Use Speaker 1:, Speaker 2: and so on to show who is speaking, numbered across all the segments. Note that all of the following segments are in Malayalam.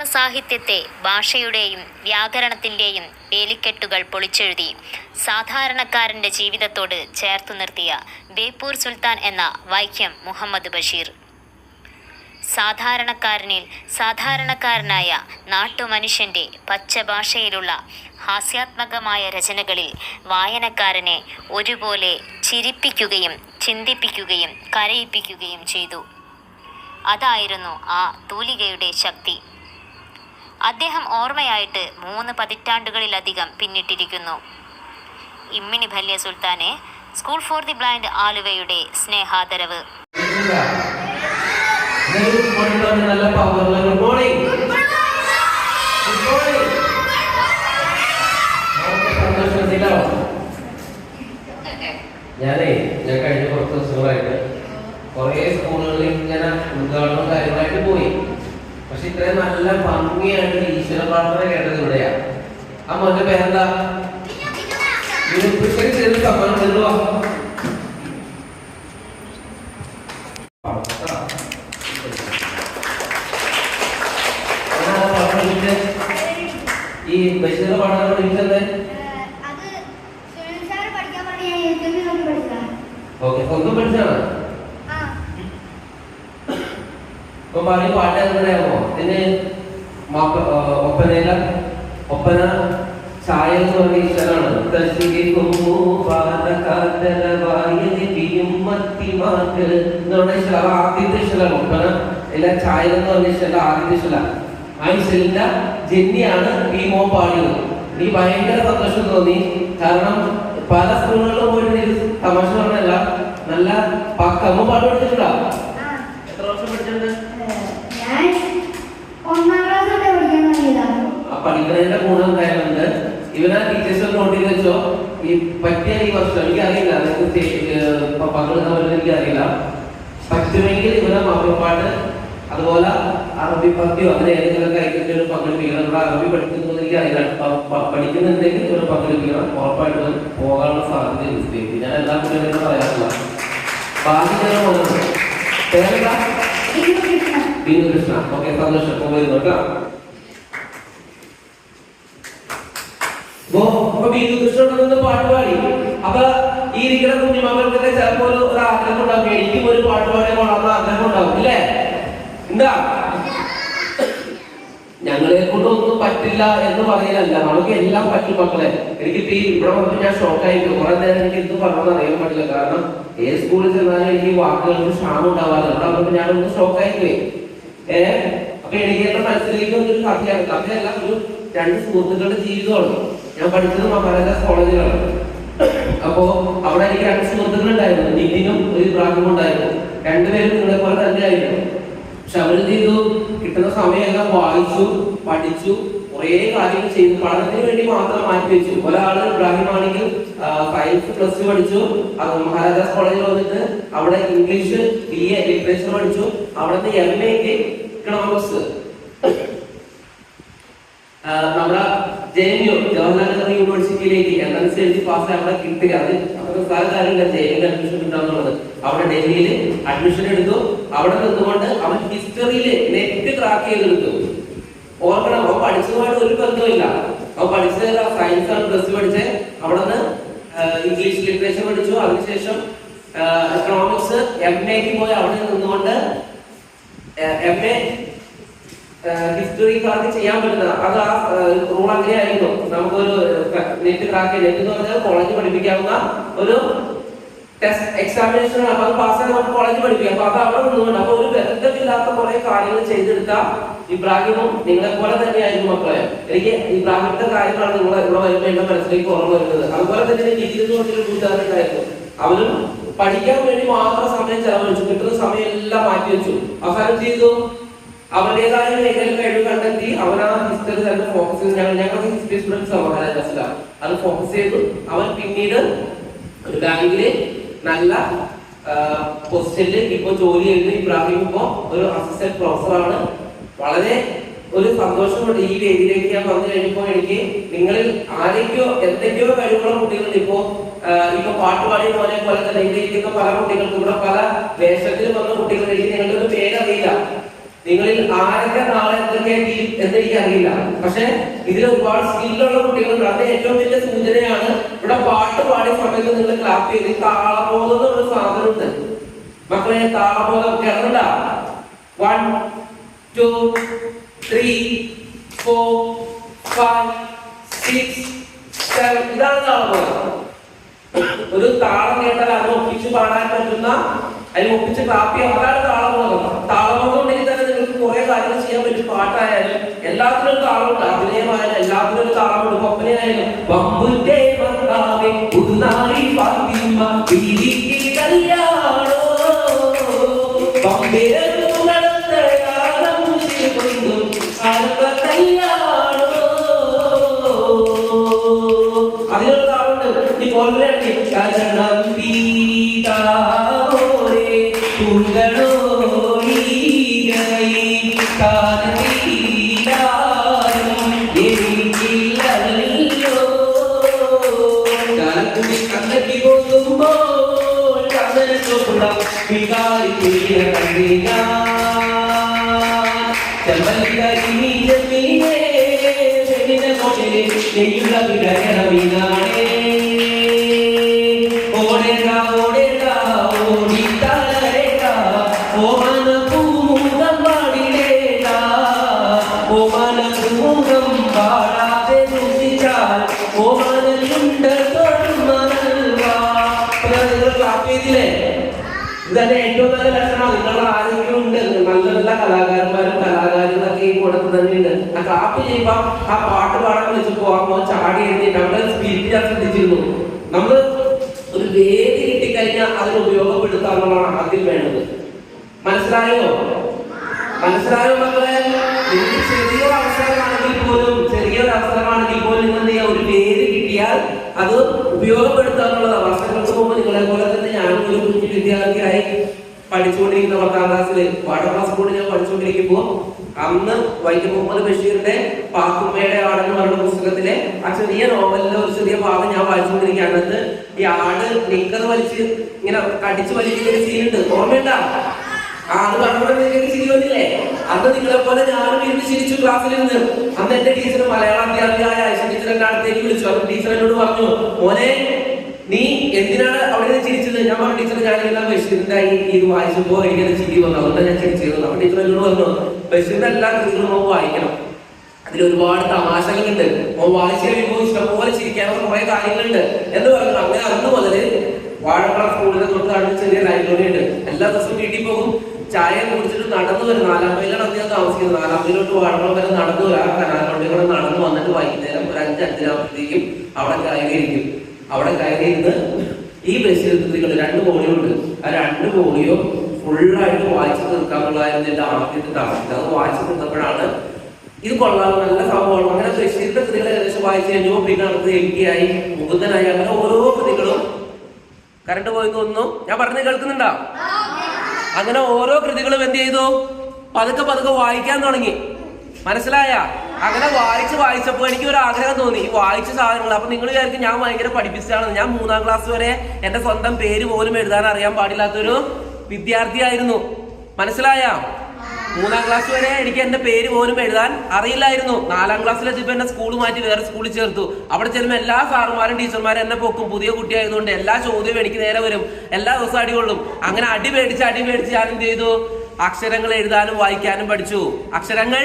Speaker 1: മലയാള സാഹിത്യത്തെ ഭാഷയുടെയും വ്യാകരണത്തിന്റെയും വേലിക്കെട്ടുകൾ പൊളിച്ചെഴുതി സാധാരണക്കാരന്റെ ജീവിതത്തോട് ചേർത്തു നിർത്തിയ ബേപ്പൂർ സുൽത്താൻ എന്ന വൈക്യം മുഹമ്മദ് ബഷീർ. സാധാരണക്കാരനിൽ സാധാരണക്കാരനായ നാട്ടുമനുഷ്യന്റെ പച്ചഭാഷയിലുള്ള ഹാസ്യാത്മകമായ രചനകളിൽ വായനക്കാരനെ ഒരുപോലെ ചിരിപ്പിക്കുകയും ചിന്തിപ്പിക്കുകയും കരയിപ്പിക്കുകയും ചെയ്തു. അതായിരുന്നു ആ തൂലികയുടെ ശക്തി. അദ്ദേഹം ഓർമ്മയായിട്ട് മൂന്ന് പതിറ്റാണ്ടുകളിലധികം പിന്നിട്ടിരിക്കുന്നു. ഇമ്മിണി ഭല്യ സുൽത്താനെ സ്കൂൾ ഫോർ ദി ബ്ലൈൻഡ് ആലുവയുടെ സ്നേഹാദരവ്.
Speaker 2: ഞാനേ ഞാൻ കഴിഞ്ഞ കുറച്ച് ദിവസങ്ങളായിട്ട് കുറേ സ്കൂളുകളിൽ ഇങ്ങനെ ഉദ്ഘാടനം കാര്യങ്ങളായിട്ട് പോയി. പക്ഷെ ഇത്രയും നല്ല ഭംഗിയായിട്ട് ഈശ്വര പ്രാർത്ഥന കേട്ടത് ഇവിടെയാ. ആ മോന്റെ പേരെന്താ? ചെറിയ സമ്മാനം തരുവാ ഈ ബഷീർ പാടാൻ പഠിച്ചത്
Speaker 3: അത് സുനിൽ സാർ പഠിക്കാൻ പറഞ്ഞ ഞാൻ യൂട്യൂബിൽ നോക്കി പഠിച്ചതാണ്
Speaker 2: ഓക്കെ സ്വന്തം പഠിച്ചാണ്
Speaker 3: ആ
Speaker 2: ഇപ്പൊ പറയും പാട്ട് എങ്ങനെയാമോ ഇതിന് മക്ക- ആ, ഒപ്പനയില ഒപ്പന ചായ എന്ന് പറഞ്ഞ ഈശ്വരാണ് തശിരിക്കുമോ പാലക്കാതലവായതിയും മത്തിമാർക്ക് എന്ന് പറഞ്ഞ ഈശ്വര ആദ്യത്തെ ഈശ്വരാണ് ഒപ്പന ഇല്ല ചായ എന്ന് ആരംഭിച്ചില്ല ആ സെല്ലിന്റെ ജെന്നിയാണ് ഈ മോൻ പാടിയത്. നീ ഭയങ്കര സന്തോഷം തോന്നി. കാരണം പല സ്കൂളുകളിലും പോയിട്ട് തമാശ പറഞ്ഞല്ല നല്ല പക്കമ്മ പാട്ട് പഠിച്ചിട്ടുണ്ടോ?
Speaker 3: ആ.
Speaker 2: എത്ര വർഷം പഠിച്ചിട്ടുണ്ട്? പഠിക്കുന്നതിന്റെ ഗുണം കാര്യമുണ്ട് ഇവനെ ടീച്ചേഴ്സ് നോട്ട് വെച്ചോ? ഈ പറ്റിയ ഈ വർഷം എനിക്ക് അറിയില്ല പങ്കെടുക്കാൻ പറ്റുമെങ്കിൽ ഇവനെ മാപ്പിളപ്പാട്ട് അതുപോലെ അറബി പദ്യോ അങ്ങനെ ഏതെങ്കിലും കാര്യത്തിൽ പങ്കെടുപ്പിക്കണം ഇവിടെ അറബി പഠിക്കുന്നത് എനിക്ക് പഠിക്കുന്നുണ്ടെങ്കിൽ ഒരു പങ്കെടുപ്പിക്കണം ഉറപ്പായിട്ട് പോകാനുള്ള സാധ്യത സ്റ്റേറ്റ് ഞാൻ എല്ലാ കുട്ടികളും പറയാറില്ല. ബാക്കി ഞാൻ ഓക്കെ സന്തോഷം. വരുന്നു കേട്ടോ പാട്ട് പാടി. അപ്പൊ ഈ ഇരിക്കുന്ന കുഞ്ഞുമക്കൾക്കൊക്കെ ചിലപ്പോൾ ഒരു ഒരു ആഗ്രഹം ഉണ്ടാവും എനിക്കും ഒരു പാട്ട് കൊള്ളാവുന്ന ആഗ്രഹം ഉണ്ടാവും ഇല്ലേ? എന്താ? ഞങ്ങളെ കൊണ്ടൊന്നും പറ്റില്ല എന്ന് പറയലല്ല നമുക്ക് എല്ലാം പറ്റും മക്കളെ. എനിക്ക് ഈ ഇവിടെ വന്നപ്പോ ഞാൻ ഷോക്കായി കുറെ നേരം എനിക്ക് എന്ത് പറഞ്ഞെന്ന് അറിയാൻ പറ്റില്ല. കാരണം ഏത് സ്കൂളിൽ ചെന്നാലും എനിക്ക് വാക്കുകൾക്ക് ക്ഷാമം ഉണ്ടാവാറില്ല. ഇവിടെ വന്നപ്പോ ഞാനൊന്ന് ഷോക്കായി പോയി ഏഹ് അപ്പൊ എനിക്ക് എന്റെ മനസ്സിലേക്ക് ഒരു കഥയാണ്. കഥയല്ല ഒരു രണ്ട് സുഹൃത്തുക്കളുടെ ജീവിതമാണ്. ഞാൻ പഠിച്ചത് മഹാരാജാസ് കോളേജിലാണ്. അപ്പോ അവിടെ എനിക്ക് രണ്ട് സുഹൃത്തുക്കൾ ഉണ്ടായിരുന്നു നിതിനും ഒരു ഇബ്രാഹിമും ഉണ്ടായിരുന്നു രണ്ടുപേരും നിങ്ങളെ പോലെ തന്നെയായിരുന്നു പക്ഷെ അവരെന്ത് ചെയ്തു? കിട്ടുന്ന സമയമെല്ലാം വായിച്ചു പഠിച്ചു കുറേ കാര്യങ്ങൾ ചെയ്തു. പഠനത്തിന് വേണ്ടി മാത്രം മാറ്റി വെച്ചു. ഒരാൾ ഇബ്രാഹിം ആണെങ്കിൽ സയൻസ് പ്ലസ് ടു പഠിച്ചു. മഹാരാജാസ് കോളേജിൽ വന്നിട്ട് അവിടെ ഇംഗ്ലീഷ് ബി എ ലിറ്ററേച്ചർ പഠിച്ചു. അവിടുത്തെ എം എക്ക് ഇക്കണോമിക്സ് നമ്മുടെ J N U Jawaharlal Nehru യൂണിവേഴ്സിറ്റിയിലേക്ക് entrance എഴുതി പാസ് അവിടെ കിട്ടുക. അത് അതൊക്കെ സാധാരണ കാര്യമില്ല അഡ്മിഷൻ കിട്ടാന്നുള്ളത് അവിടെ ഡൽഹിയിൽ അഡ്മിഷൻ എടുത്തു. അവിടെ നിന്നുകൊണ്ട് അവൻ ഹിസ്റ്ററിയിൽ നെറ്റ് ക്രാക്ക് ചെയ്തെടുത്തു. ഓർക്കണം അവൻ പഠിച്ചതുമായിട്ട് ഒരു ബന്ധമില്ല അവൻ പഠിച്ചത് സയൻസ് ആണ്. പ്ലസ് പഠിച്ചത് അവിടെ ഇംഗ്ലീഷ് ലിറ്ററേച്ചർ പഠിച്ചു. അതിനുശേഷം എക്കണോമിക്സ് എം എക്ക് പോയി. അവിടെ നിന്നുകൊണ്ട് എം എ ഹിസ്റ്ററിക്കാർക്ക് ചെയ്യാൻ പറ്റുന്നത്. അത് ആ റൂൾ അങ്ങനെ ആയിരുന്നു നമുക്കൊരു നെറ്റ് ക്രാക്ക് നെറ്റ് എന്ന് പറഞ്ഞാൽ കോളേജ് പഠിപ്പിക്കാവുന്ന ഒരു ടെസ്റ്റ് എക്സാമിനേഷൻ അപ്പൊ അത് പാസ്സായി നമുക്ക് കോളേജ് പഠിപ്പിക്കാം. അപ്പൊ അത് അവിടെ നിന്നുകൊണ്ട് അപ്പൊ ഒരു ബന്ധമില്ലാത്ത കുറെ കാര്യങ്ങൾ ചെയ്തെടുത്ത ഇബ്രാഹിമും നിങ്ങളെ പോലെ തന്നെയായിരുന്നു മക്കളെ. എനിക്ക് ഇബ്രാഹിമിന്റെ കാര്യങ്ങളാണ് നിങ്ങൾ ഇവിടെ വരുമ്പോൾ എന്റെ മനസ്സിലേക്ക് ഓർമ്മ വരുന്നത്. അതുപോലെ തന്നെ എനിക്ക് എന്ന് പറഞ്ഞൊരു കൂട്ടുകാരുണ്ടായിരുന്നു അവരും പഠിക്കാൻ വേണ്ടി മാത്രം സമയം ചെലവഴിച്ചു. കിട്ടുന്ന സമയം എല്ലാം മാറ്റി വെച്ചു. അവസാനം ചെയ്തു? അവരുടേതായ മേഖലയിൽ കഴിവ് കണ്ടെത്തി അവൻ ആ ഹിസ്റ്ററി തന്നെ ഫോക്കസ് ചെയ്ത് ഞങ്ങൾ ഞങ്ങൾക്ക് ഹിസ്റ്ററി സ്റ്റുഡൻസ് മഹാരാജാസിലാണ് അത് ഫോക്കസ് ചെയ്തു. അവൻ പിന്നീട് ഒരു ബാങ്കിലെ നല്ല പൊസിഷനിൽ ഇപ്പൊ ജോലി ചെയ്യുന്ന ഇബ്രാഹിം ഇപ്പോ ഒരു അസിസ്റ്റന്റ് പ്രൊഫസറാണ് വളരെ ഒരു സന്തോഷമുണ്ട്. ഈ വേദിയിലേക്ക് ഞാൻ വന്നു കഴിഞ്ഞപ്പോൾ എനിക്ക് നിങ്ങളിൽ ആരൊക്കെയോ എന്തൊക്കെയോ കഴിവുള്ള കുട്ടികളുണ്ട്. ഇപ്പോ ആ, ഇപ്പൊ പാട്ടുപാടി പോലെ പോലെ തന്നെ ഇവിടെ ഇരിക്കുന്ന പല കുട്ടികൾക്കും ഇവിടെ പല വേഷത്തിൽ വന്ന കുട്ടികൾ നിങ്ങളുടെ ഒരു പേരറിയില്ല. നിങ്ങളിൽ ആരൊക്കെ നാളെ എന്തൊക്കെ എന്ന് എനിക്കറിയില്ല. പക്ഷെ ഇതിൽ ഒരുപാട് സ്കില്ലുള്ള കുട്ടികളുണ്ട് അത് ഏറ്റവും വലിയ സൂചനയാണ് ഇവിടെ പാട്ട് പാടിയ സമയത്ത് നിങ്ങൾ ക്ലാപ്പ് ചെയ്ത് താളബോധം എന്നൊരു സാധനമുണ്ട്. മക്കളെ താളബോധം കേൾക്കണ്ട one two three four five six seven ഇതാണ് താളബോധം. ഒരു താളം കേട്ടാൽ അത് ഒപ്പിച്ച് പാടാൻ പറ്റുന്ന അതിൽ ഒപ്പിച്ച് ക്ലാപ്പ് ചെയ്യാൻ അതാണ് താളബോധം. താളബോധം ഉണ്ടെങ്കിൽ തന്നെ നിങ്ങൾക്ക് കുറെ കാര്യങ്ങൾ ചെയ്യാൻ പറ്റും പാട്ടായാലും എല്ലാത്തിനും ഒരു അഭിനയമായാലും എല്ലാത്തിനും ഒരു താളമുണ്ട്. ഫാത്തിമ ബീവിക്ക് കല്യാണോ? നീ പോലെ ప్రియ కవిగా చమలి కరిమీ జమీనే చెడిన కొడే చెయ్యుల విడగరా എഴുതി നമ്മുടെ സ്പീഡ് ഞാൻ നമ്മൾ ഒരു വേദി കിട്ടിക്കഴിഞ്ഞാൽ അതിന് ഉപയോഗപ്പെടുത്തുക എന്നുള്ളതാണ് ആദ്യം വേണ്ടത്. മനസ്സിലായോ? മനസ്സിലായോ മക്കളെ? നിങ്ങൾക്ക് ചെറിയൊരു അവസരമാണെങ്കിൽ പോലും ചെറിയൊരു അവസരമാണെങ്കിൽ പോലും നിങ്ങൾ ഒരു വേദി കിട്ടിയാൽ അത് ഉപയോഗപ്പെടുത്തുക എന്നുള്ളതാണ് വർഷങ്ങൾക്ക് മുമ്പ് നിങ്ങളെ പോലെ തന്നെ ഞാനും ഒരു കുഞ്ഞു വിദ്യാർത്ഥിയായി പഠിച്ചുകൊണ്ടിരിക്കുന്ന പത്താം ക്ലാസ്സിൽ വാട്ടർ ക്ലാസ് സ്കൂളിൽ ഞാൻ പഠിച്ചുകൊണ്ടിരിക്കുമ്പോൾ അന്ന് വൈക്കം മുഹമ്മദ് ബഷീറിന്റെ പാത്തുമ്മയുടെ ആടെന്ന് പറയുന്ന പുസ്തകത്തിലെ ആ ചെറിയ നോവലിലെ ഒരു ചെറിയ ഭാഗം ഞാൻ വായിച്ചുകൊണ്ടിരിക്കുകയാണ്. അതിനകത്ത് ഈ ആട് നിക്കർ വലിച്ച് ഇങ്ങനെ കടിച്ചു വലിക്കുന്ന ഒരു സീനുണ്ട് ഓർമ്മയുണ്ട? ആ അത് കണ്ടപ്പോൾ നിങ്ങൾക്ക് ചിരി വന്നില്ലേ? അന്ന് നിങ്ങളെ പോലെ ഞാനും ഇരുന്ന് ചിരിച്ചു ക്ലാസ്സിൽ നിന്ന് അന്ന് എന്റെ ടീച്ചർ മലയാളം അധ്യാപികയായ ഐശ്വര്യ ടീച്ചർ എന്റെ അടുത്തേക്ക് വിളിച്ചു. അപ്പൊ ടീച്ചർ എന്നോട് പറഞ്ഞു മോനെ നീ എന്തിനാണ് അവിടെ ചിരിച്ചത്? ഞാൻ പറഞ്ഞ ടീച്ചർ ഞാനിങ്ങനെ ബഷീറിന്റെ ഇത് വായിച്ചപ്പോ എനിക്കത് ചിരി വന്നു. അതുകൊണ്ട് ഞാൻ ചിരിച്ചത് അവിടെ ടീച്ചർ എന്നോട് പറഞ്ഞു ബഷീറിന്റെ എല്ലാ കൃതികളും നമുക്ക് വായിക്കണം. അതിൽ ഒരുപാട് തമാശകളുണ്ട്. മോൻ വായിച്ചു കഴിയുമ്പോൾ ഇഷ്ടംപോലെ ചിരിക്കാനുള്ള കുറെ കാര്യങ്ങളുണ്ട്. എന്ന് പറഞ്ഞു. അങ്ങനെ അന്ന് മുതൽ വാഴക്കുളം സ്കൂളിലെ തൊട്ട് അടുത്ത് ചെറിയ ലൈബ്രറി ഉണ്ട്. എല്ലാ ദിവസവും വീട്ടിൽ പോകും. ചായ കുടിച്ചിട്ട് നടന്നു വരും. നാലാം മൈലാണ് അദ്ദേഹം താമസിക്കുന്നത്. നാലാം മൈലോട്ട് വാഴക്കുളം വരെ നടന്നു വരാം. കനാലോട്ടുകൾ നടന്നു വന്നിട്ട് വൈകുന്നേരം ഒരു അഞ്ച് അഞ്ചരാകുമ്പോഴത്തേക്കും അവിടെ കയറിയിരിക്കും. അവിടെ കയറിയിരുന്ന് ഈ ബസ്സിൽ നിങ്ങൾ രണ്ട് ഉണ്ട് ആ രണ്ട് പോളിയോ ഫുള്ളായിട്ട് വായിച്ചു തീർക്കാന്നുള്ളതായിരുന്നു എന്റെ ആദ്യത്തെ ടാസ്ക് അത് വായിച്ചു തീർന്നപ്പോഴാണ് ഇത് കൊള്ളാം നല്ല സംഭവമാണ്. അങ്ങനെ ബഷീറിന്റെ കൃതികൾ ഏകദേശം വായിച്ചു കഴിഞ്ഞു. പിന്നെ അടുത്ത് എം പി ആയി മുകുന്ദനായി. അങ്ങനെ ഓരോ കൃതികളും കറണ്ട് പോയി തോന്നുന്നു. ഞാൻ പറഞ്ഞു കേൾക്കുന്നുണ്ടോ? അങ്ങനെ ഓരോ കൃതികളും എന്ത് ചെയ്തു? പതുക്കെ പതുക്കെ വായിക്കാൻ തുടങ്ങി. മനസ്സിലായ? അങ്ങനെ വായിച്ച് വായിച്ചപ്പോൾ എനിക്ക് ഒരു ആഗ്രഹം തോന്നി. ഈ വായിച്ച സാധനങ്ങൾ. അപ്പൊ നിങ്ങൾ വിചാരിക്കും ഞാൻ ഭയങ്കര പഠിപ്പിച്ചാണ് ഞാൻ മൂന്നാം ക്ലാസ് വരെ എന്റെ സ്വന്തം പേര് പോലും എഴുതാൻ അറിയാൻ പാടില്ലാത്തൊരു വിദ്യാർത്ഥിയായിരുന്നു. മനസ്സിലായ? മൂന്നാം ക്ലാസ് വരെ എനിക്ക് എന്റെ പേര് പോലും എഴുതാൻ അറിയില്ലായിരുന്നു. നാലാം ക്ലാസ്സിലെത്തിയപ്പോ എന്നെ സ്കൂൾ മാറ്റി വേറെ സ്കൂളിൽ ചേർത്തു. അവിടെ ചെല്ലുമ്പോൾ എല്ലാ സാറുമാരും ടീച്ചർമാരും എന്നെ പൊക്കും. പുതിയ കുട്ടിയായതുകൊണ്ട് എല്ലാ ചോദ്യവും എനിക്ക് നേരെ വരും. എല്ലാ ദിവസവും അടികൊള്ളും അങ്ങനെ അടി പേടിച്ച് അടി പേടിച്ച് ഞാൻ എന്ത് ചെയ്തു? അക്ഷരങ്ങൾ എഴുതാനും വായിക്കാനും പഠിച്ചു. അക്ഷരങ്ങൾ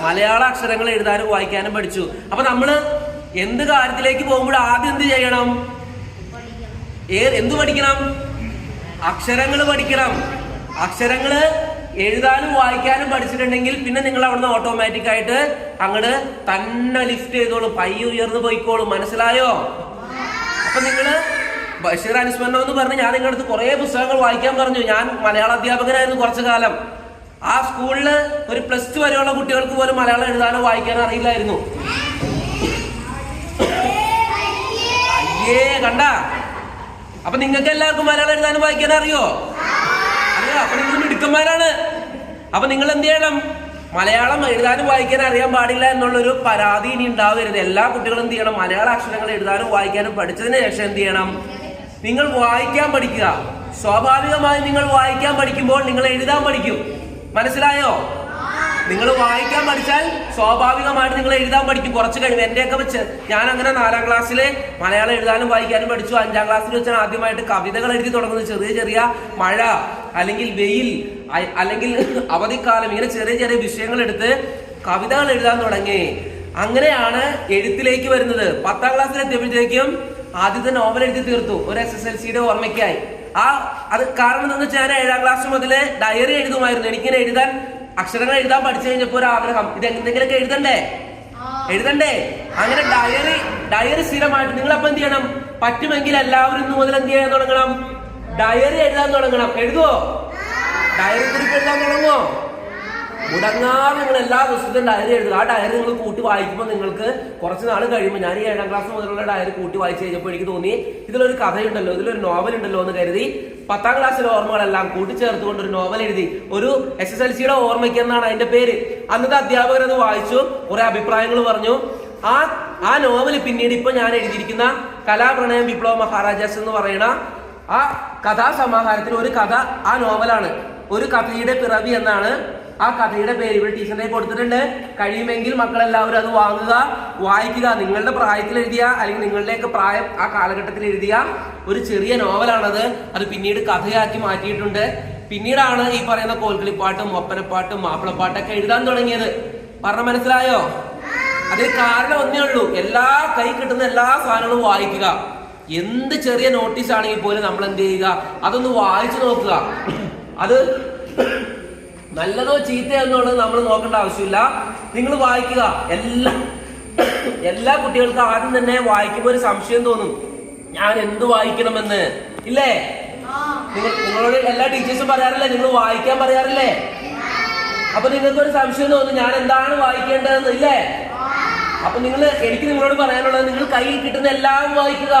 Speaker 2: മലയാള അക്ഷരങ്ങൾ എഴുതാനും വായിക്കാനും പഠിച്ചു. അപ്പൊ നമ്മൾ എന്ത് കാര്യത്തിലേക്ക് പോകുമ്പോൾ ആദ്യം എന്ത് ചെയ്യണം? എന്ത് പഠിക്കണം? അക്ഷരങ്ങൾ പഠിക്കണം. അക്ഷരങ്ങൾ എഴുതാനും വായിക്കാനും പഠിച്ചിട്ടുണ്ടെങ്കിൽ പിന്നെ നിങ്ങൾ അവിടുന്ന് ഓട്ടോമാറ്റിക് ആയിട്ട് അങ്ങോട്ട് തന്നെ ലിഫ്റ്റ് ചെയ്തോളും. പൈ ഉയർന്നു പോയിക്കോളും. മനസ്സിലായോ? അപ്പൊ നിങ്ങൾ ബഷീർ അനുസ്മരണം എന്ന് പറഞ്ഞ് ഞാൻ നിങ്ങളുടെ അടുത്ത് കുറെ പുസ്തകങ്ങൾ വായിക്കാൻ പറഞ്ഞു. ഞാൻ മലയാള അധ്യാപകനായിരുന്നു കുറച്ചു കാലം. ആ സ്കൂളിൽ ഒരു പ്ലസ് ടു വരെയുള്ള കുട്ടികൾക്ക് പോലും മലയാളം എഴുതാനോ വായിക്കാനോ അറിയില്ലായിരുന്നു. അയ്യേ കണ്ട? അപ്പൊ നിങ്ങൾക്ക് എല്ലാവർക്കും മലയാളം എഴുതാനും വായിക്കാനും അറിയോ? അറിയോ? അപ്പൊ നിങ്ങൾ മിടുക്കന്മാരാണ്. അപ്പൊ നിങ്ങൾ എന്ത് ചെയ്യണം? മലയാളം എഴുതാനും വായിക്കാനും അറിയാൻ പാടില്ല എന്നുള്ളൊരു പരാതി ഇനി ഉണ്ടാവരുത്. എല്ലാ കുട്ടികളും എന്ത് ചെയ്യണം? മലയാള അക്ഷരങ്ങൾ എഴുതാനും വായിക്കാനും പഠിച്ചതിന് ശേഷം എന്ത് ചെയ്യണം? നിങ്ങൾ വായിക്കാൻ പഠിക്കുക. സ്വാഭാവികമായി നിങ്ങൾ വായിക്കാൻ പഠിക്കുമ്പോൾ നിങ്ങൾ എഴുതാൻ പഠിക്കും. മനസ്സിലായോ? നിങ്ങൾ വായിക്കാൻ പഠിച്ചാൽ സ്വാഭാവികമായിട്ട് നിങ്ങൾ എഴുതാൻ പഠിക്കും. കുറച്ച് കഴിയും. എന്റെയൊക്കെ വെച്ച് ഞാൻ അങ്ങനെ നാലാം ക്ലാസ്സിൽ മലയാളം എഴുതാനും വായിക്കാനും പഠിച്ചു. അഞ്ചാം ക്ലാസ്സിൽ വെച്ചാൽ ആദ്യമായിട്ട് കവിതകൾ എഴുതി തുടങ്ങുന്നത്. ചെറിയ ചെറിയ മഴ അല്ലെങ്കിൽ വെയിൽ അല്ലെങ്കിൽ അവധിക്കാലം ഇങ്ങനെ ചെറിയ ചെറിയ വിഷയങ്ങൾ എടുത്ത് കവിതകൾ എഴുതാൻ തുടങ്ങി. അങ്ങനെയാണ് എഴുത്തിലേക്ക് വരുന്നത്. പത്താം ക്ലാസ്സിൽ എത്തിയപ്പോഴത്തേക്കും ആദ്യത്തെ നോവൽ എഴുതി തീർത്തു. ഒരു എസ് എസ് എൽ സിയുടെ ഓർമ്മയ്ക്കായി. ആ അത് കാരണം എന്താണെന്ന് വെച്ചാൽ ഞാൻ ഏഴാം ക്ലാസ് മുതൽ ഡയറി എഴുതുമായിരുന്നു. എനിക്കിങ്ങനെ എഴുതാൻ അക്ഷരങ്ങൾ എഴുതാൻ പഠിച്ചു കഴിഞ്ഞപ്പോൾ ഒരു ആഗ്രഹം. ഇത് എന്തെങ്കിലുമൊക്കെ എഴുതണ്ടേ? എഴുതണ്ടേ? അങ്ങനെ ഡയറി ഡയറി സ്ഥിരമായിട്ട് നിങ്ങൾ അപ്പൊ എന്ത് ചെയ്യണം? പറ്റുമെങ്കിൽ എല്ലാവരും ഇന്ന് മുതൽ എന്ത് ചെയ്യാൻ തുടങ്ങണം? ഡയറി എഴുതാൻ തുടങ്ങണം. എഴുതുവോ? ഡയറി കുറിപ്പ് എഴുതാൻ തുടങ്ങുമോ മുടങ്ങാതെ നിങ്ങൾ എല്ലാ ദിവസവും ഡയറി എഴുതുക. ആ ഡയറി നിങ്ങൾ കൂട്ടി വായിക്കുമ്പോൾ നിങ്ങൾക്ക് കുറച്ച് നാൾ കഴിയുമ്പോൾ ഞാൻ ഈ ഏഴാം ക്ലാസ് മുതലുള്ള ഡയറി കൂട്ടി വായിച്ചു കഴിഞ്ഞപ്പോൾ എനിക്ക് തോന്നി ഇതിലൊരു കഥയുണ്ടല്ലോ ഇതിലൊരു നോവൽ ഉണ്ടല്ലോ എന്ന് കരുതി പത്താം ക്ലാസ്സിലെ ഓർമ്മകളെല്ലാം കൂട്ടിച്ചേർത്തുകൊണ്ട് ഒരു നോവൽ എഴുതി. ഒരു എസ് എസ് എൽ സിയുടെ ഓർമ്മയ്ക്ക് എന്നാണ് അതിന്റെ പേര്. അന്നത്തെ അധ്യാപകർ അത് വായിച്ചു കുറെ അഭിപ്രായങ്ങൾ പറഞ്ഞു. ആ ആ നോവൽ പിന്നീട് ഇപ്പൊ ഞാൻ എഴുതിയിരിക്കുന്ന കലാപ്രണയം വിപ്ലവ മഹാരാജാസ് എന്ന് പറയുന്ന ആ കഥാസമാഹാരത്തിൽ ഒരു കഥ ആ നോവലാണ് ഒരു കഥയുടെ പിറവി എന്നാണ് ആ കഥയുടെ പേര് ഇവിടെ ടീച്ചറിനെ കൊടുത്തിട്ടുണ്ട്. കഴിയുമെങ്കിൽ മക്കളെല്ലാവരും അത് വാങ്ങുക വായിക്കുക. നിങ്ങളുടെ പ്രായത്തിൽ എഴുതിയ അല്ലെങ്കിൽ നിങ്ങളുടെയൊക്കെ പ്രായം ആ കാലഘട്ടത്തിൽ എഴുതിയ ഒരു ചെറിയ നോവലാണത്. അത് പിന്നീട് കഥയാക്കി മാറ്റിയിട്ടുണ്ട്. പിന്നീടാണ് ഈ പറയുന്ന കോൽക്കളിപ്പാട്ടും ഒപ്പനപ്പാട്ടും മാപ്പിളപ്പാട്ടൊക്കെ എഴുതാൻ തുടങ്ങിയത്. പറഞ്ഞ മനസ്സിലായോ? അതിന് കാരണം ഒന്നേ ഉള്ളൂ. എല്ലാ കൈ കിട്ടുന്ന എല്ലാ സാധനങ്ങളും വായിക്കുക. എന്ത് ചെറിയ നോട്ടീസ് ആണെങ്കിൽ പോലും നമ്മൾ എന്ത് ചെയ്യുക? അതൊന്ന് വായിച്ചു നോക്കുക. അത് നല്ലതോ ചീത്തയോ എന്നുള്ളത് നമ്മൾ നോക്കേണ്ട ആവശ്യമില്ല. നിങ്ങൾ വായിക്കുക. എല്ലാ എല്ലാ കുട്ടികൾക്കും ആദ്യം തന്നെ വായിക്കുമ്പോൾ ഒരു സംശയം തോന്നും. ഞാൻ എന്ത് വായിക്കണമെന്ന്. ഇല്ലേ? നിങ്ങൾ നിങ്ങളോട് എല്ലാ ടീച്ചേഴ്സും പറയാറില്ലേ? നിങ്ങൾ വായിക്കാൻ പറയാറില്ലേ? അപ്പൊ നിങ്ങൾക്ക് ഒരു സംശയം തോന്നും ഞാൻ എന്താണ് വായിക്കേണ്ടതെന്ന്. ഇല്ലേ? അപ്പൊ നിങ്ങൾ എനിക്ക് നിങ്ങളോട് പറയാനുള്ളത് നിങ്ങൾ കയ്യിൽ കിട്ടുന്ന എല്ലാം വായിക്കുക.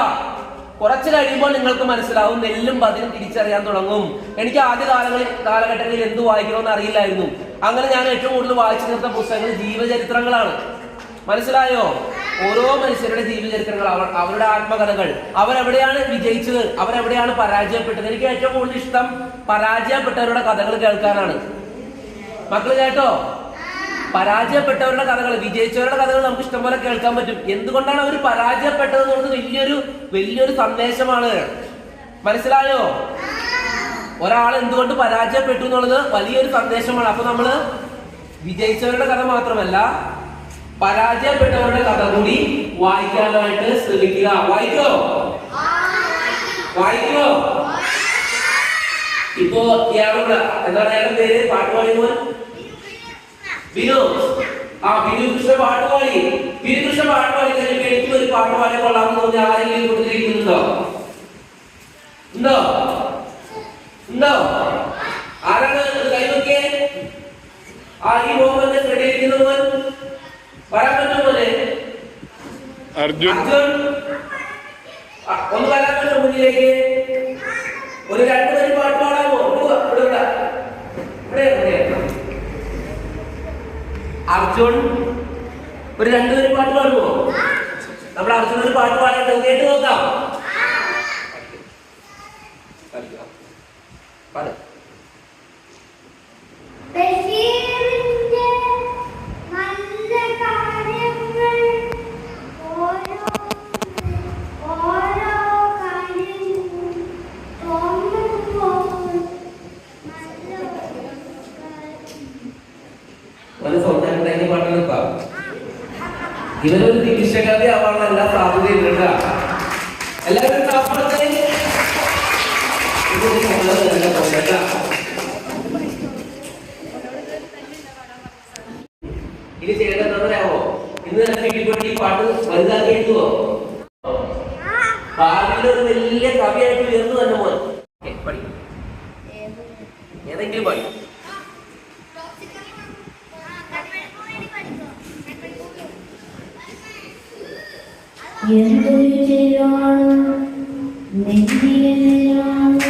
Speaker 2: കുറച്ച് കഴിയുമ്പോൾ നിങ്ങൾക്ക് മനസ്സിലാവും നെല്ലും പതിനും തിരിച്ചറിയാൻ തുടങ്ങും. എനിക്ക് ആദ്യ കാലങ്ങളിൽ കാലഘട്ടങ്ങളിൽ എന്ത് വായിക്കണമെന്ന് അറിയില്ലായിരുന്നു. അങ്ങനെ ഞാൻ ഏറ്റവും കൂടുതൽ വായിച്ചു തീർത്ത പുസ്തകങ്ങൾ ജീവചരിത്രങ്ങളാണ്. മനസ്സിലായോ? ഓരോ മനുഷ്യരുടെ ജീവചരിത്രങ്ങൾ അവർ അവരുടെ ആത്മകഥകൾ. അവരെവിടെയാണ് വിജയിച്ചത്? അവരെവിടെയാണ് പരാജയപ്പെട്ടത്? എനിക്ക് ഏറ്റവും കൂടുതൽ ഇഷ്ടം പരാജയപ്പെട്ടവരുടെ കഥകൾ കേൾക്കാനാണ്. മക്കൾ കേട്ടോ? പരാജയപ്പെട്ടവരുടെ കഥകൾ വിജയിച്ചവരുടെ കഥകൾ നമുക്ക് ഇഷ്ടംപോലെ കേൾക്കാൻ പറ്റും. എന്തുകൊണ്ടാണ് അവർ പരാജയപ്പെട്ടത് എന്നുള്ളത് വലിയൊരു വലിയൊരു സന്ദേശമാണ്. മനസ്സിലായോ? ഒരാൾ എന്തുകൊണ്ട് പരാജയപ്പെട്ടു എന്നുള്ളത് വലിയൊരു സന്ദേശമാണ്. അപ്പൊ നമ്മൾ വിജയിച്ചവരുടെ കഥ മാത്രമല്ല പരാജയപ്പെട്ടവരുടെ കഥ കൂടി വായിക്കാനായിട്ട് ശ്രമിക്കുക. വായിക്കോ? വായിക്കോ? ഇപ്പോ ഇയാളുടെ എന്താണ് പേര്? പാട്ടുപാടി മോൻ ബിനു ആ ബിനു കൃഷ്ണ പാട്ടുപാടി ബിനു കൃഷ്ണ പാട്ടുപാടി കഴിഞ്ഞപ്പോ എനിക്ക് ഒരു പാട്ടുപാടി കൊള്ളാമെന്ന് തോന്നി. ആരെങ്കിലും കൊടുത്തിരിക്കുന്നുണ്ടോ? ഉണ്ടോ? ഉണ്ടോ? ആരാണ് കൈവക്കെ? ആ ഈ മോഹന്റെ റെഡി ഇരിക്കുന്ന മോൻ. വരാൻ
Speaker 4: അർജുൻ.
Speaker 2: ഒന്ന് വരാൻ പറ്റുമോ മുന്നിലേക്ക്? ഒരു രണ്ട് വരി പാട്ട് പാടാമോ ഇവിടെ വാ, ഇവിടെ വാ. ഇവിടെ ഇവിടെ. അർജുൻ ഒരു രണ്ടു വരി പാട്ട് പാടുമോ നമ്മൾ അർജുൻ ഒരു പാട്ട് പാടട്ടെ കേട്ട് നോക്കാം പാട്
Speaker 3: ബഷീറിന്റെ നല്ല കാര്യങ്ങൾ ഓരോ ഓരോ കാര്യങ്ങളും തോന്നുമ്പോൾ നല്ല
Speaker 2: ഒരു സ്വന്തം പാട്ട് നിർത്താം ഇവരൊരു നിമിഷകവി ആവാനുള്ള എല്ലാ സാധ്യതയും ഉണ്ട് കേട്ടോ. എല്ലാവരും കാപ്പടത്തെ ഇതൊരു സ്വന്തം നല്ല കൊണ്ടല്ല. ഇനി ചെയ്യേണ്ടത് എന്താണെന്നറിയാമോ ഇന്ന് തന്നെ വീട്ടിൽ ഈ പാട്ട് വലുതാക്കി എഴുതുവോ ഭാവിയിൽ ഒരു വലിയ കവിയായിട്ട് ഉയർന്നു തന്നെ മോൻ ഓക്കേ, പഠി ഏതെങ്കിലും പഠി
Speaker 5: എന്തൊരു ചെയ്യാണ് എന്തിനാണ്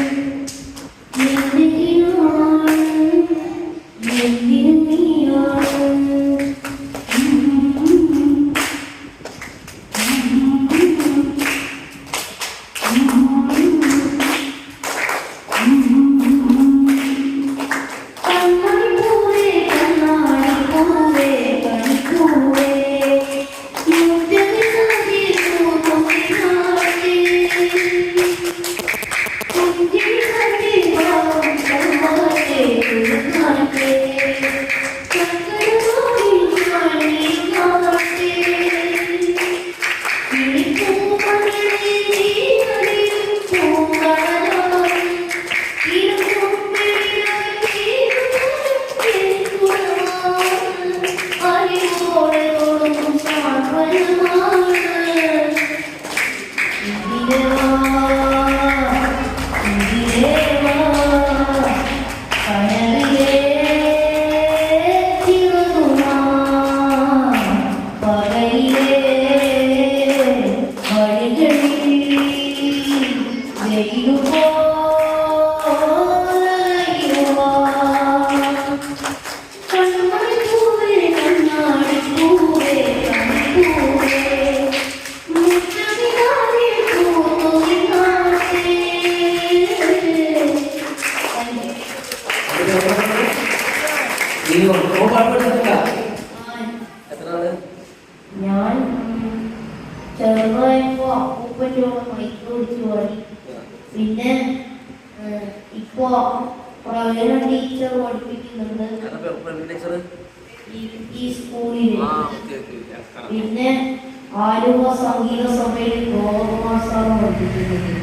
Speaker 5: പിന്നെ ഇപ്പോ പ്രവീണ ടീച്ചർ പഠിപ്പിക്കുന്നുണ്ട്. ഈ സ്കൂളിൽ പിന്നെ ആലുവ സംഗീത സഭയിൽ ഗോപകുമാർ സാർ പഠിപ്പിക്കുന്നുണ്ട്.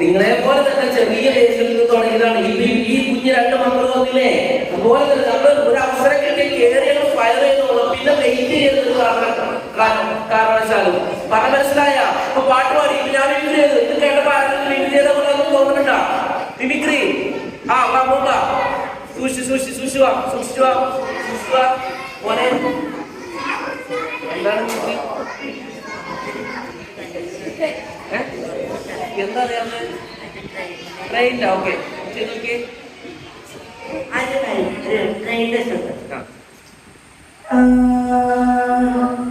Speaker 2: നിങ്ങളെ പോലെ തന്നെ ചെറിയ ഏജിൽ നിന്ന് തുടങ്ങിയതാണ്. ഈ കുഞ്ഞ് രണ്ട് മക്കൾ വന്നില്ലേ അതുപോലെ തന്നെ നമ്മൾ ഒരു അവസരം കിട്ടിയ കയറിയാണ് ഫയർ ചെയ്തോളും പിന്നെ വെയിറ്റ് കാരണം കാരണവശാലും. പറഞ്ഞ മനസ്സിലായ? അപ്പൊ പാട്ട് പാടി ഇപ്പൊ ഞാൻ മിമിക്രി ചെയ്ത് ഇത് കേട്ടപ്പോ ആരെങ്കിലും ചെയ്ത പോലെ ഒന്നും തോന്നുന്നുണ്ടോ മിമിക്രി ആ വാ പോകാ സൂക്ഷി സൂക്ഷി സൂക്ഷിച്ചു വാ സൂക്ഷിച്ചു വാ സൂക്ഷിച്ചു വാ. മോനെ. എന്താണ് മിമിക്രി? എന്താ അറിയാവുന്നത്? ട്രെയിനിന്റെ ഓക്കെ ചെയ്ത് കഴിഞ്ഞിട്ട് ആ. ഇങ്ങനെ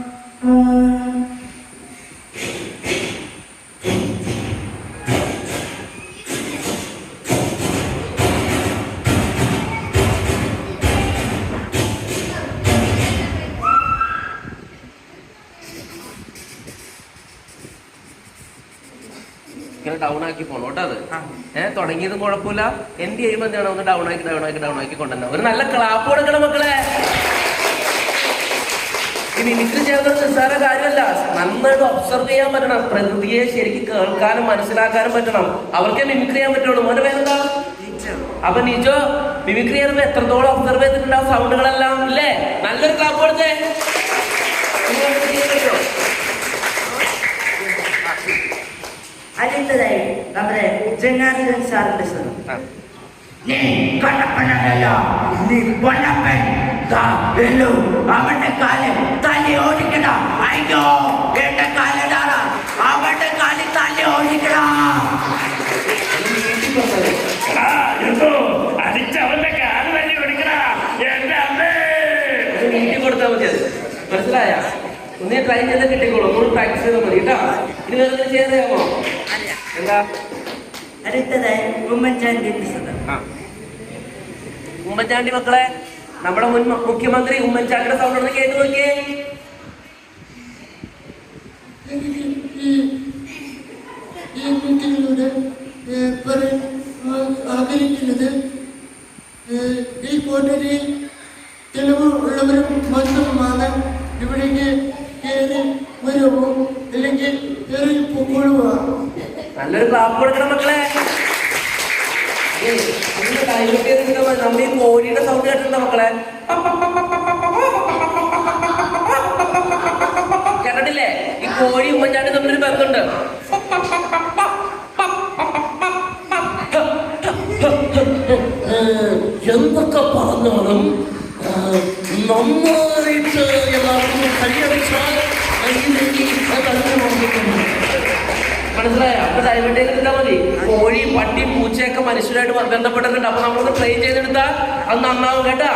Speaker 2: ഏഹ് തുടങ്ങിയതും കുഴപ്പമില്ല. എന്ത് ചെയ്യുമ്പോൾ എന്താണ് ഒന്ന് ഡൗൺ ആക്കി ഡൗൺ ആക്കി ഡൗൺ ആക്കി കൊണ്ടുവന്ന ഒരു നല്ല ക്ലാപ്പ് കൊടുക്കണം മക്കളെ. ഇനി എനിക്ക് ചെയ്യുന്നത് നിസ്സാര കാര്യമല്ല. നന്നായിട്ട് ഒബ്സർവ് ചെയ്യാൻ പറ്റണം. പ്രകൃതിയെ ശരിക്കും കേൾക്കാനും മനസ്സിലാക്കാനും പറ്റണം. അവർക്ക് മിമിക്രി ചെയ്യാൻ പറ്റുള്ളൂ. മോനെ പേരെന്താ? അപ്പൊ നിജോ മിമിക്രി ചെയ്യുന്നത് എത്രത്തോളം ഒബ്സർവ് ചെയ്തിട്ടുണ്ടാവും സൗണ്ടുകളെല്ലാം അല്ലേ നല്ലൊരു ക്ലാപ്പ് കൊടുത്തേ.
Speaker 6: അടുത്തതായി നമ്മുടെ ജനാർദ്ദൻ സാറിന്റെ
Speaker 2: സ്വരം.
Speaker 6: നീ കണ്ണപ്പനല്ല നീ പൊന്നപ്പൻ. ദാ വെല്ലു അവന്റെ കാൽ തല്ലി ഓടിക്കട. അയ്യോ എന്റെ കാലടാറ അവന്റെ കാലി തല്ലി ഓടിക്കടാ.
Speaker 4: അടിച്ചവന്റെ കാൽ തല്ലി കൊടുക്കണ എന്റെ അമ്മേ.
Speaker 2: നീട്ടി കൊടുത്താൽ മതി മനസ്സിലായ? ഒന്നേ ട്രൈ ചെയ്ത് കിട്ടിക്കോളൂ. ഒന്നുകൂടി പ്രാക്ടീസ് ചെയ്താൽ മതി. കേട്ടോ? ഇനി വേറെ എന്തെങ്കിലും എന്താ?
Speaker 6: അടുത്തതായി
Speaker 2: ഉമ്മൻചാണ്ടി ഉമ്മൻചാണ്ടി മക്കളെ നമ്മുടെ മുൻ മുഖ്യമന്ത്രി ഉമ്മൻചാണ്ടിയുടെ സൗണ്ട് ഒന്ന് കേട്ടു നോക്കിയേ.
Speaker 7: ഈ മീറ്റിങ്ങിലൂടെ ആഗ്രഹിക്കുന്നത് ഈ കോട്ടയിൽ തെളിവ് ഉള്ളവരും മാത്രമാണ്
Speaker 2: നല്ലൊരു ക്ലാപ്പ് കൊടുക്കണം മക്കളെ. നമ്മൾ ഈ കോഴിയുടെ സൗണ്ട് കേട്ടിട്ടുണ്ടോ മക്കളെ? കേട്ടിട്ടില്ലേ? ഈ കോഴി ഉമ്മൻചാണ്ടി തമ്മിലൊരു ബന്ധമുണ്ട്
Speaker 7: എന്തൊക്കെ പറഞ്ഞാലും നന്നായിട്ട് എല്ലാവർക്കും കൈയടിച്ചാൽ
Speaker 2: മനസ്സിലായോ? അപ്പൊ ഡൈവേർട്ട് ചെയ്തിട്ടാ മതി. കോഴിയും പട്ടി പൂച്ചയൊക്കെ മനുഷ്യരായിട്ട് ബന്ധപ്പെട്ടിട്ടുണ്ട് അപ്പൊ നമ്മളൊന്ന് ട്രെയിൻ ചെയ്തെടുത്താൽ അത് നന്നാവും കേട്ടാ.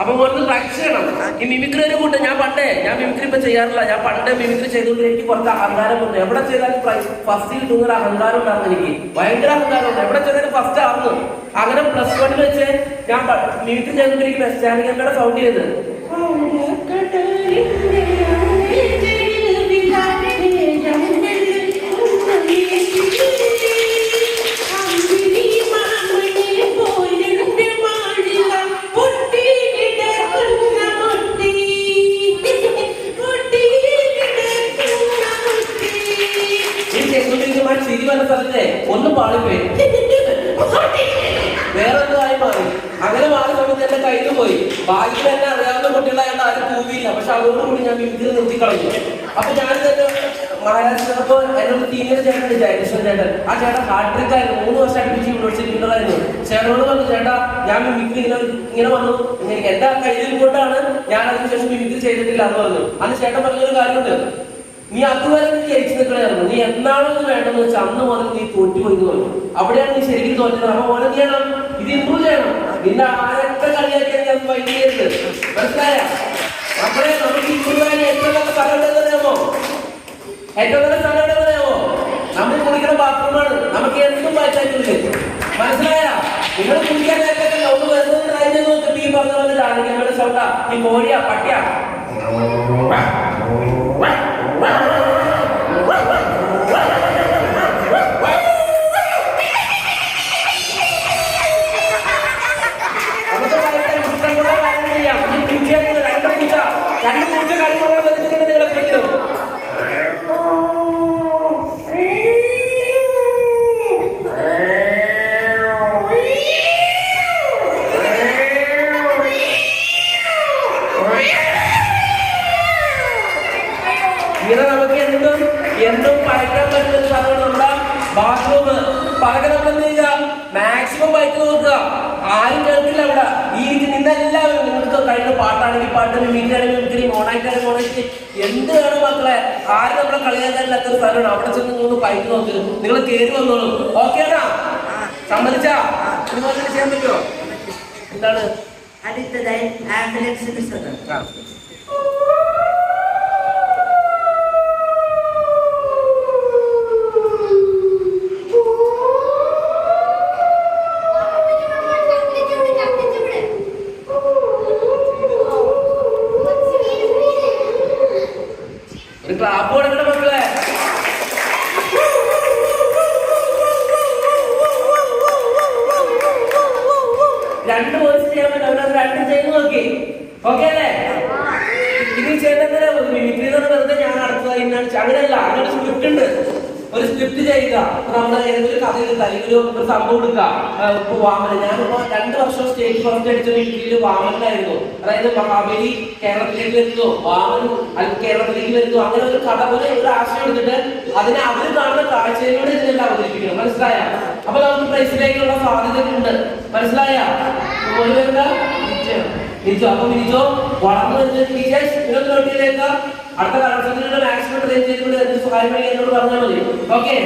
Speaker 2: അപ്പൊ ഒന്ന് പ്രാക്ടീസ് ചെയ്യണം. ഈ മിമിക്രി ഒരു കൂട്ടം. ഞാൻ പണ്ടേ ഞാൻ മിമിക്രി ഇപ്പൊ ചെയ്യാറില്ല. ഞാൻ പണ്ട് മിമിക്രി ചെയ്തുകൊണ്ട് എനിക്ക് കുറച്ച് അഹങ്കാരമുണ്ട് എവിടെ ചെയ്താലും ഫസ്റ്റ് കിട്ടുന്ന ഒരു അഹങ്കാരം ഉണ്ടായിരുന്നു എനിക്ക്. ഭയങ്കര അഹങ്കാരമുണ്ട് എവിടെ ചെയ്താലും ഫസ്റ്റ് ആവുന്നു. അങ്ങനെ പ്ലസ് വണ്ണിൽ വെച്ച് ഞാൻ മിമിക്രി ചെയ്തുകൊണ്ടിരിക്കുന്ന സ്റ്റാൻഡിംഗ് സൗണ്ട് ചെയ്ത് പാളിപ്പോയി വേറെ എന്തോ ആയി മാറി. അങ്ങനെ മാറി സമയത്ത് എന്റെ കയ്യിൽ പോയി. ഭാഗ്യം എന്നെ അറിയാവുന്ന കുട്ടികളായതുകൊണ്ട് ആരും കൂവിയില്ല പക്ഷെ അതോടുകൂടി ഞാൻ വീട്ടിൽ നിർത്തി കളഞ്ഞു അപ്പൊ ഞാൻ തന്നെ മഹാരാഷ്ട്രപ്പോ എന്നോട് സീനിയർ ചേട്ടൻ ജയകൃഷ്ണൻ ചേട്ടൻ. ആ ചേട്ടൻ ഹാർട്രിക് ആയിരുന്നു മൂന്ന് വർഷം അടുപ്പിച്ച് യൂണിവേഴ്സിറ്റി ഉണ്ടായിരുന്നു ചേട്ടനോട് പറഞ്ഞു ചേട്ടാ ഞാൻ മിമിക്രി ഇങ്ങനെ ഇങ്ങനെ വന്നു. എനിക്ക് എന്റെ കയ്യിൽ കൊണ്ടാണ് ഞാൻ അതിനുശേഷം മിമിക്രി ചെയ്തിട്ടില്ല എന്ന് പറഞ്ഞു. അന്ന് ചേട്ടൻ പറഞ്ഞൊരു കാര്യമുണ്ട്. നീ അതുവരെ നീ ജയിച്ചു നിൽക്കണമായിരുന്നു നീ എന്നാണോ വേണ്ടെന്ന് വെച്ചാൽ അന്ന് മുതൽ നീ തോറ്റുപോയി പറഞ്ഞു. അവിടെയാണ് നീ ശരിക്കും തോറ്റത്. അപ്പൊ ഓരോ ചെയ്യണം. ഇത് ഇമ്പ്രൂവ് ചെയ്യണം. നിന്റെ ആരൊക്കെ കളിയാക്കിയാൽ ഞാൻ വൈകിയത്? മനസ്സിലായ? അപ്പോഴേ നമുക്ക് ഇമ്പ്രൂവ് ചെയ്യാൻ ഏറ്റവും നല്ല സ്ഥലം ഉണ്ടെന്ന് അറിയാമോ? ഏറ്റവും നല്ല സ്ഥലം എവിടെ പറയാമോ നമ്മൾ കുളിക്കുന്ന ബാത്റൂമാണ് നമുക്ക് എന്തും വായിച്ചാൽ മനസ്സിലായ? നിങ്ങൾ കുളിക്കാൻ നേരത്തെ ഒന്ന് വരുന്നത് നോക്കിട്ട് ഈ പറഞ്ഞ പോലെ Yeah. ബാത്റൂം പകരം നമ്മൾ എന്ത് ചെയ്യുക? മാക്സിമം ബൈക്ക് നോക്കുക. ആരും കേൾക്കില്ല അവിടെ. ഈ ഇരിക്കുന്ന നിന്ന് എല്ലാവരും നിങ്ങൾക്ക് കഴിഞ്ഞ പാട്ടാണെങ്കിൽ പാട്ട് മിമിക്രാണെങ്കിൽ മിമിക്രി മോണായിട്ടാണെങ്കിൽ മോണായിട്ട് എന്ത് വേണം മക്കളെ ആരും നമ്മളെ കളിയാക്കാനില്ലാത്തൊരു സ്ഥലമാണ്. അവിടെ ചെന്ന് നിങ്ങൾ ബൈക്ക് നോക്ക്. നിങ്ങൾ കയറി വന്നോളൂ. ഓക്കെ ആണോ? സമ്മതിച്ചാ? ഇതുപോലെ ചെയ്യാൻ പറ്റുമോ? എന്താണ്?
Speaker 6: അടുത്തതായി ആംബുലൻസിന്റെ ശബ്ദം
Speaker 2: രണ്ട് വോയിസ് ചെയ്യാൻ പറ്റും അവരത് രണ്ടും ചെയ്ത് നോക്കി. ഓക്കെ അല്ലേ? ഇത് ചെയ്തെന്നല്ലേ മിമിക്രി എന്ന് വെറുതെ ഞാൻ അടുത്തതായി അങ്ങനെയല്ല അങ്ങനെ സ്ക്രിപ്റ്റ് ഉണ്ട്. ഒരു സ്ക്രിപ്റ്റ് ചെയ്യുക നമ്മുടെ ഏതെങ്കിലും കഥ അല്ലെങ്കിൽ ഒരു സംഭവം എടുക്കുക വാമന ഞാനിപ്പോ രണ്ട് വർഷം സ്റ്റേറ്റ് ഫസ്റ്റ് അടിച്ച മിമിക്രിയിൽ വാമനായിരുന്നു അതായത് മഹാബലി കേരളത്തിലേക്ക് വരുന്നു. വാമൻ കേരളത്തിലേക്ക് വരുന്നു. അങ്ങനെ ഒരു കഥ പോലെ ഒരു ആശയം എടുത്തിട്ട് അതിനെ അവർ കാണുന്ന കാഴ്ചയിലൂടെ ഇതിനെ അവതരിപ്പിക്കണം മനസ്സിലായ? അപ്പൊ നമുക്ക് പ്രൈസിലേക്കുള്ള സാധ്യതയുണ്ട് മനസ്സിലായ? ഒരു പേരുണ്ട നിജോ അപ്പൊ നിജോ വളർന്നു വരുന്ന ടീച്ചേഴ്സ് നിങ്ങൾക്ക് നോട്ടിയിലേക്ക് അടുത്ത കലോത്സവത്തിനുള്ള മാക്സിമം ട്രെയിൻ ചെയ്തുകൊണ്ട് എന്ത് വേണ്ടി എന്നോട് പറഞ്ഞാൽ മതി. ഓക്കെ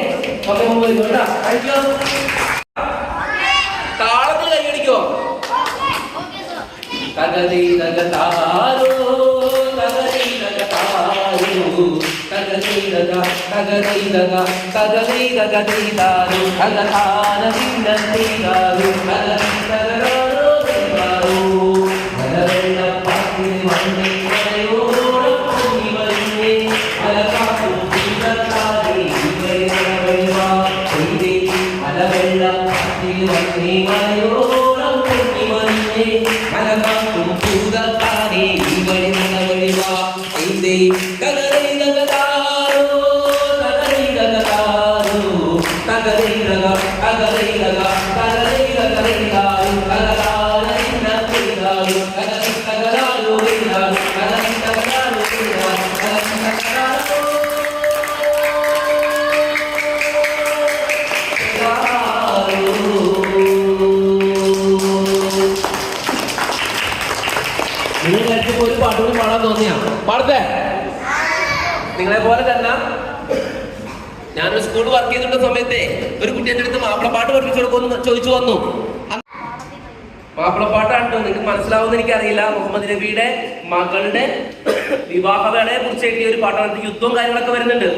Speaker 2: ഓക്കെ മുമ്പ് കേട്ടോ? താങ്ക് യു താളത്തിൽ കൈയടിക്കോ തകതി തകതാരോ തകതി തകതാരോ തകതി തക തകതി തക തകതി തകതീതാരോ തകതാന തിന്നതീതാരോ തകതി നിങ്ങൾ കഴിച്ചപ്പോ ഒരു പാട്ട് കൂടി പാടാൻ തോന്നിയാ? പാടത്തെ. നിങ്ങളെ പോലെ തന്നെ ഞാനൊരു സ്കൂൾ വർക്ക് ചെയ്തിട്ടുള്ള സമയത്തെ ഒരു കുട്ടി എന്റെ അടുത്ത് മാപ്പിളപ്പാട്ട് പഠിപ്പിച്ചു കൊടുക്കുമെന്ന് ചോദിച്ചു വന്നു. മാപ്പിളപ്പാട്ടാണ് നിങ്ങൾക്ക് മനസ്സിലാവുമെന്ന് എനിക്കറിയില്ല. മുഹമ്മദ് നബിയുടെ മകളുടെ വിവാഹവേളയെ കുറിച്ച് എഴുതിയ ഒരു പാട്ടാണ്. യുദ്ധവും കാര്യങ്ങളൊക്കെ വരുന്നുണ്ട്.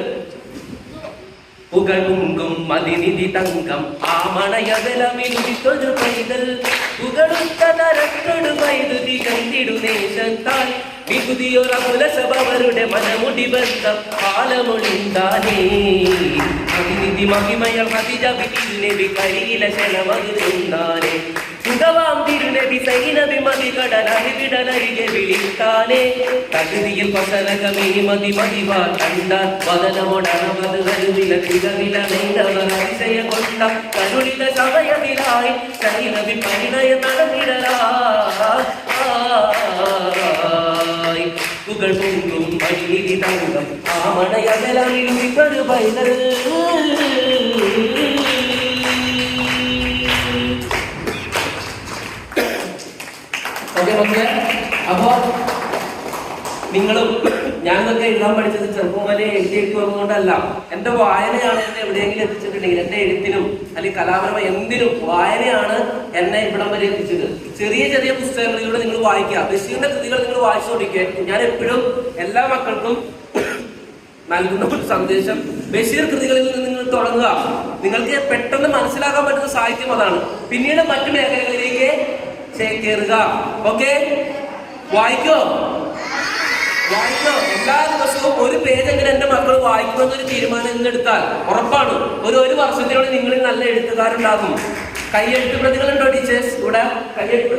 Speaker 2: புகழுங்கும் மதிநிதி தங்கம். ஆமணையதலமி துடித்தொரு பைதல். புகழும் ததரத்தொடு பைதுதி கந்திடு நேசத்தால் விகுதியொரு புலசபவருடைய மனமுடி பந்தம். காலமொழிந்தானே மதிநிதி மகிமய மதிஜபிதில் நெவி கரியில செலவகுந்தானே மிகவாம்பிருநபி சைனபி மதிகடனகி விடனருகே விழித்தானே. தகுதியில் வசனகமே மதி மதிவார் கண்டான். வதனமுடனவது வருவில திகவில நெய்தவர் அதிசய கொண்டான் கருளித சமயமிலாய். சைனபி பரிணய தளமிடலாய் புகழ் பொங்கும் மணிநிதி தங்கம். ஆமண அகலில் கருபைதல் ഓക്കെ മക്കളെ അപ്പോ നിങ്ങളും ഞാനൊക്കെ എഴുതാൻ പഠിച്ചത് ചെറുപ്പം മുതലേ എഴുതിയിട്ട് വന്നുകൊണ്ടല്ല എന്റെ വായനയാണ് എന്നെ എവിടെയെങ്കിലും എത്തിച്ചിട്ടുണ്ടെങ്കിൽ എന്റെ എഴുത്തിനും അല്ലെങ്കിൽ കലാപരമായ എന്തിനും വായനയാണ് എന്നെ ഇവിടം വരെ എത്തിച്ചത്. ചെറിയ ചെറിയ പുസ്തകങ്ങളിലൂടെ നിങ്ങൾ വായിക്കുക. ബഷീറിന്റെ കൃതികൾ നിങ്ങൾ വായിച്ചു കൊടുക്കുക ഞാൻ എപ്പോഴും എല്ലാ മക്കൾക്കും നൽകുന്ന ഒരു സന്ദേശം. ബഷീർ കൃതികളിൽ നിന്ന് നിങ്ങൾ തുടങ്ങുക. നിങ്ങൾക്ക് പെട്ടെന്ന് മനസ്സിലാക്കാൻ പറ്റുന്ന സാഹിത്യം അതാണ്. പിന്നീട് മറ്റു മേഖലകളിലേക്ക് ചേക്കേറുക ഓക്കെ വായിക്കോ? വായിക്കോ. എല്ലാ ദിവസവും ഒരു പേജെങ്കിലും എന്റെ മക്കൾ വായിക്കുമെന്നൊരു തീരുമാനം എടുത്താൽ ഉറപ്പാണ്. ഒരു ഒരു വർഷത്തിനുള്ളിൽ നിങ്ങളിൽ നല്ല എഴുത്തുകാരുണ്ടാകും. കയ്യെഴുത്ത് പ്രതികളുണ്ടോ ടീച്ചേഴ്സ് ഇവിടെ? കയ്യെഴുത്ത്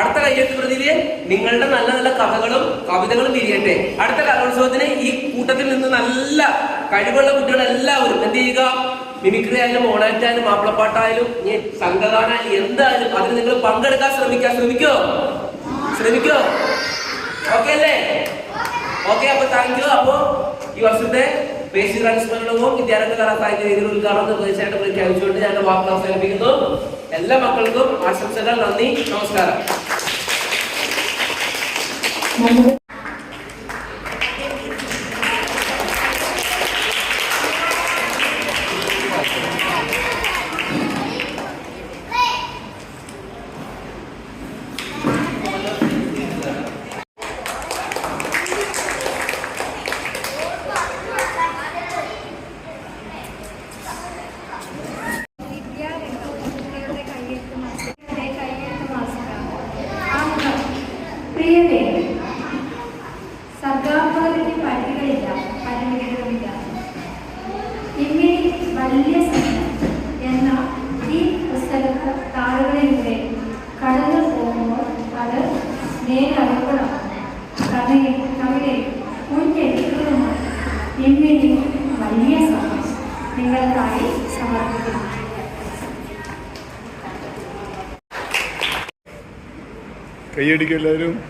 Speaker 2: അടുത്ത കയ്യെഴുത്ത് പ്രതിയിൽ നിങ്ങളുടെ നല്ല നല്ല കഥകളും കവിതകളും തിരിയട്ടെ. അടുത്ത കലോത്സവത്തിന് ഈ കൂട്ടത്തിൽ നിന്ന് നല്ല കഴിവുള്ള കുട്ടികൾ എല്ലാവരും എന്ത് ചെയ്യുക? മിമിക്രി ആയാലും മോണാറ്റായാലും മാപ്പിളപ്പാട്ടായാലും സംഘഗാനായാലും എന്തായാലും അതിന് നിങ്ങൾ പങ്കെടുക്കാൻ ശ്രമിക്കാൻ ശ്രമിക്കോ? ശ്രമിക്കോ? ഓക്കെ അല്ലേ? ഓക്കെ അപ്പൊ താങ്ക് യു അപ്പോ ഈ വർഷത്തെ ബേസിക് അനുസ്മരണവും വിദ്യാരംഗ കലാസാഹിത്യ രീതിയിൽ ഉദ്ഘാടനം തീർച്ചയായിട്ടും പ്രഖ്യാപിച്ചുകൊണ്ട് ഞാൻ വാർത്ത അവസാനിപ്പിക്കുന്നു. എല്ലാ മക്കൾക്കും ആശംസകൾ നന്ദി നമസ്കാരം.
Speaker 8: കൈയടിക്കും എല്ലാവരും.